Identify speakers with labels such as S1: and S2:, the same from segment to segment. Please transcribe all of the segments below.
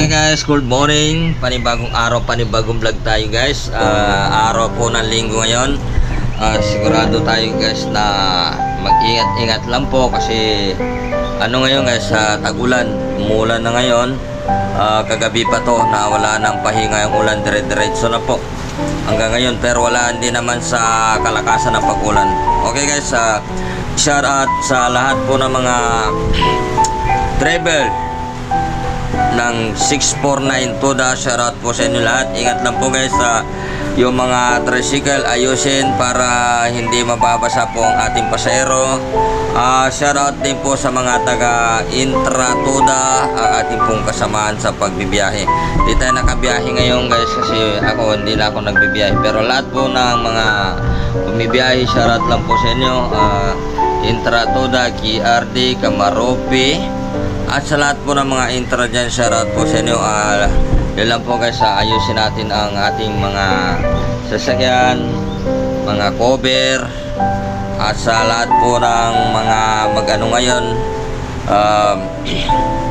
S1: Okay guys, good morning. Panibagong araw, panibagong vlog tayo guys. Ah, araw po ng linggo ngayon. Ah, sigurado tayo guys na mag-ingat-ingat lang po kasi ano ngayon guys, sa tagulan, umulan na ngayon. Ah, kagabi pa to na wala nang pahinga yung ulan dire-diretso na po. Hanggang ngayon pero wala hindi naman sa kalakasan ng pag-ulan. Okay guys, ah, shout out sa lahat po ng mga travel ng 649 Toda. Shoutout po sa inyo lahat. Ingat lang po guys sa yung mga tricycle ayusin para hindi mababasa po ang ating pasahero. Ah, shoutout din po sa mga taga Intra Toda, ang ating pong kasamaan sa pagbibiyahe. Di tayo nakabiyahe ngayon guys kasi ako hindi na ako nagbibiyahe. Pero lahat po ng mga bumibiyahe, shoutout lang po sa inyo. Ah, Intra Toda, KRD, Kamaropi, at sa lahat po ng mga intro dyan, shoutout po sa inyo. Uh, yun lang po guys, ah, ayusin natin ang ating mga sasakyan, mga cover, at sa lahat po ng mga magano ngayon, um,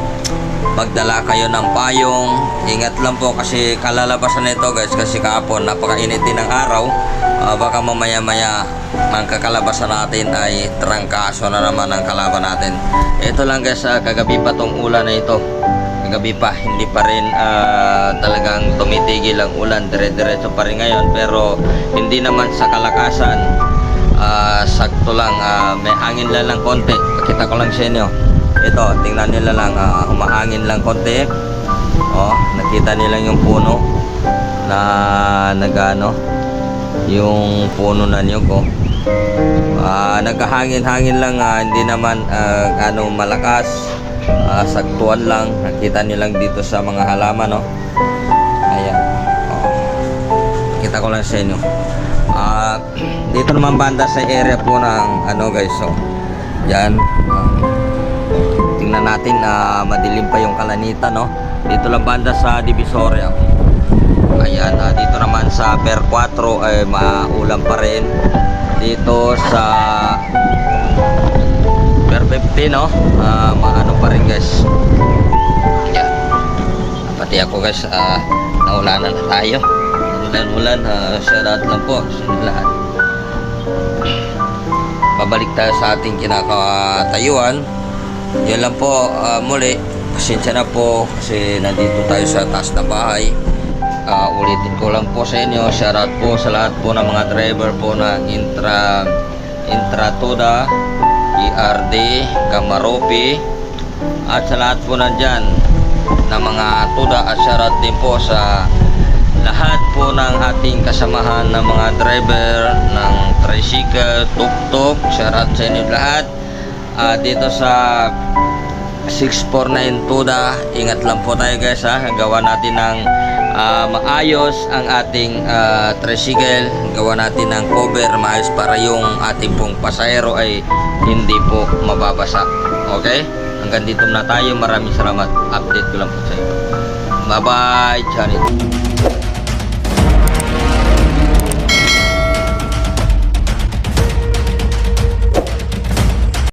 S1: magdala kayo ng payong. Ingat lang po kasi kalalabasan nito guys kasi kahapon napakainit din ng araw. Ah, baka mamaya maya ang kakalabasan natin ay trangkaso na naman ang kalaban natin. Ito lang guys, ah, kagabi pa tong ulan na ito. Kagabi pa, hindi pa rin ah, talagang tumitigil ang ulan. Dire-diretso pa rin ngayon pero hindi naman sa kalakasan. Ah, sakto lang, ah, may hangin lang lang konti. Pakita ko lang sa inyo. Ito, tingnan nila lang, ah, humahangin lang konti. Oh, nakita nila yung puno na nagano yung puno na niyog oh. Ah, nagkahangin-hangin lang ah, hindi naman ah, ano malakas. Ah, saktuan lang. Nakita lang dito sa mga halaman no. Ayan. Oh. Kita ko lang sa inyo. Ah, dito naman banda sa area po ng ano guys so. Yan. Ah, tingnan natin na madilim pa yung kalanita no. Dito lang banda sa Divisoria. Ayan, ah, dito naman sa Per 4 ay maulan pa rin. Dito sa Per 50 no, ah, maano pa rin guys. Ayan. Pati ako guys, ah, naulanan na tayo. Ulan-ulan, uh, shoutout lang po sa lahat. Babalik tayo sa ating kinakatayuan. Yan lang po ah, muli. Pasensya na po kasi nandito tayo sa taas na bahay. Ah, ulitin ko lang po sa inyo. Shoutout po sa lahat po ng mga driver po ng Intra Intra Toda, ERD, Kamaropi at sa lahat po nandyan ng mga Toda at shoutout din po sa lahat po ng ating kasamahan ng mga driver ng tricycle, tuk-tuk. Shoutout sa inyo lahat. Ah, dito sa 649 Tuda. Ingat lang po tayo guys ha. Gawa natin ng ah, maayos ang ating ah, tricycle. Gawa natin ng cover maayos para yung ating pong pasahero ay hindi po mababasa. Okay? Hanggang dito na tayo. Maraming salamat. Update ko lang po sa inyo. Bye-bye. Charity.